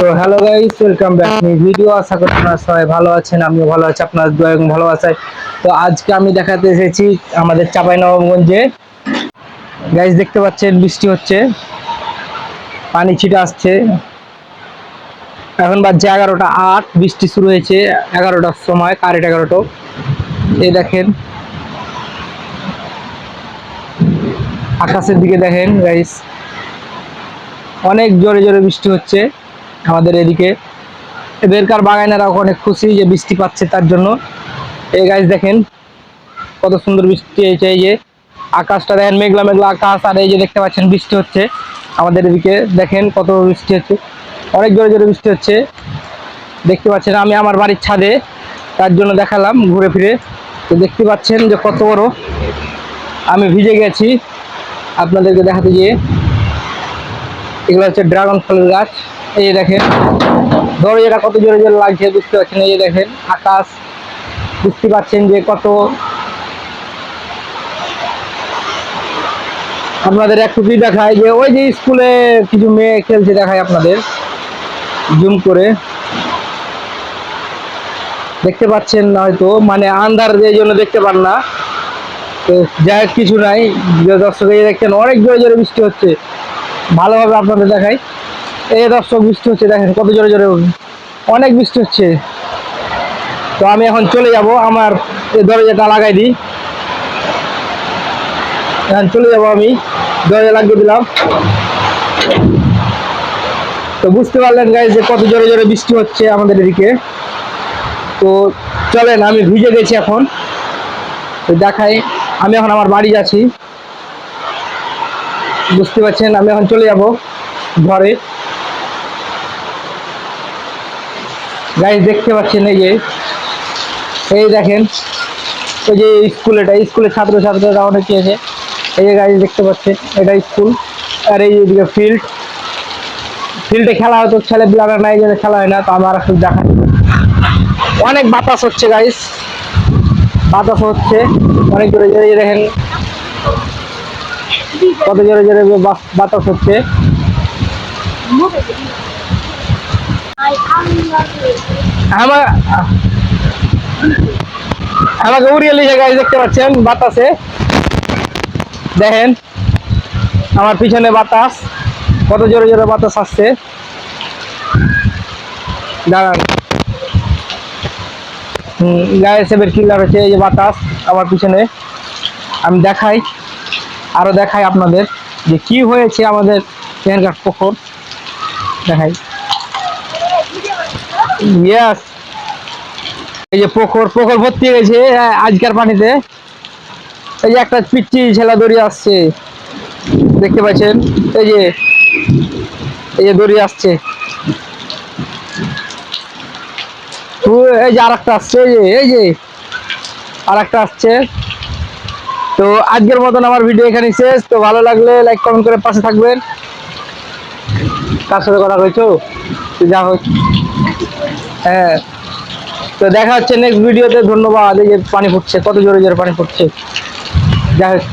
তো hello guys welcome back me video আশা করি আপনারা সবাই ভালো আছেন, আমিও ভালো আছি, আপনার দোয়া এবং ভালোবাসায়। তো আজকে আমি দেখাতে এসেছি আমাদের চাঁপাইনবাবগঞ্জে। গাইস দেখতে পাচ্ছেন, বৃষ্টি হচ্ছে। পানি ছিটে আসছে। এখন বাজছে এগারোটা আট, বৃষ্টি শুরু হয়েছে এগারোটার সময় কারেন্ট এগারোটা। এই দেখেন। আকাশের দিকে দেখেন গাইস অনেক জোরে জোরে বৃষ্টি হচ্ছে। আমাদের এদিকে। এদেরকার বাগানেরা অনেক খুশি যে বৃষ্টি পাচ্ছে তার জন্য। এই গাছ দেখেন, কত সুন্দর বৃষ্টি হয়েছে এই যে। আকাশটা দেখেন, মেঘলা মেঘলা আকাশ, আর এই যে দেখতে পাচ্ছেন বৃষ্টি হচ্ছে। আমাদের এদিকে দেখেন কত বৃষ্টি হচ্ছে। অনেক জোরে জোরে বৃষ্টি হচ্ছে। দেখতে পাচ্ছেন আমি আমার বাড়ির ছাদে, তার জন্য দেখালাম ঘুরে ফিরে। তো দেখতে পাচ্ছেন যে কত বড়। আমি ভিজে গেছি। আপনাদেরকে দেখাতে গিয়ে। এগুলো হচ্ছে ড্রাগন ফলের গাছ। এই যে দেখেন, দরজাটা কত জোরে জোরে লাগছে বুঝতে পারছেন, এই যে দেখেন, আকাশ, বুঝতে পারছেন যে কত আপনাদের একটু কি দেখায় যে ওই যে স্কুলে কিছু মেয়ে খেলছে দেখায় আপনাদের, জুম করে। দেখতে পাচ্ছেন না হয়তো মানে আন্ধার এই জন্য দেখতে পান না। তো যাই কিছু নাই। যে দর্শক দেখছেন অনেক জোরে জোরে বৃষ্টি হচ্ছে। ভালোভাবে আপনাদের দেখাই। এই দর্শক, বৃষ্টি হচ্ছে, দেখেন কত জোরে জোরে অনেক বৃষ্টি হচ্ছে। তো আমি এখন চলে যাব, আমার এই দরজাটা লাগাই দিই। এখন চলে যাব আমি, দরজা লাগিয়ে দিলাম। তো বুঝতে পারলেন গাই যে কত জোরে জোরে বৃষ্টি হচ্ছে আমাদের এদিকে। তো চলেন, আমি ভিজে গেছি এখন। তো দেখাই, আমি এখন আমার বাড়ি যাচ্ছি। বুঝতে পারছেন, আমি এখন চলে যাব ঘরে। গাইজ দেখতে পাচ্ছেন এই যে, এই দেখেন, এই যে স্কুল এটা স্কুলের ছাত্র ছাত্রীরা অনেকে আছে। এই যে গাইজ দেখতে পাচ্ছেন, এটা স্কুল আর এই এদিকে ফিল্ড ফিল্ডে খেলা হতো, ছেলে পিলারা নাই জন্য খেলা হয় না, তো আমার শুধু দেখা অনেক বাতাস হচ্ছে গাইজ বাতাস হচ্ছে, অনেক জোরে জোরে দেখেন। কত জোরে জোরে বাতাস হচ্ছে। আমার আমাকে উড়িয়ে গাছ দেখতে পাচ্ছেন, বাতাসে। দেখেন, আমার পিছনে বাতাস, কত জোরে জোরে বাতাস আসছে। দাঁড়ান। গায়ে সেবের কিলার হচ্ছে এই যে বাতাস আমার পিছনে। আমি দেখাই, আরও দেখাই আপনাদের যে কি হয়েছে আমাদের এখানকার পুকুর দেখাই। ইয়াস এই যে পুকুর পুকুর ভর্তি হয়ে গেছে আহ, আজকের পানিতে। এই যে একটা পিচ্ছি ছেলা দড়ি আসছে। দেখতে পাচ্ছেন? এই যে এই যে দড়ি আসছে। এই যে আর একটা আসছে এই যে এই যে আর একটা আসছে। তো আজকের মতন আমার ভিডিও এখানে শেষ। তো ভালো লাগলে লাইক কমেন্ট করে পাশে থাকবেন। কার সাথে কথা কইছো যা হোক। হ্যাঁ। তো দেখা হচ্ছে নেক্সট ভিডিওতে ধন্যবাদ। এই যে পানি ফুটছে, কত জোরে জোরে পানি ফুটছে। যাই হোক।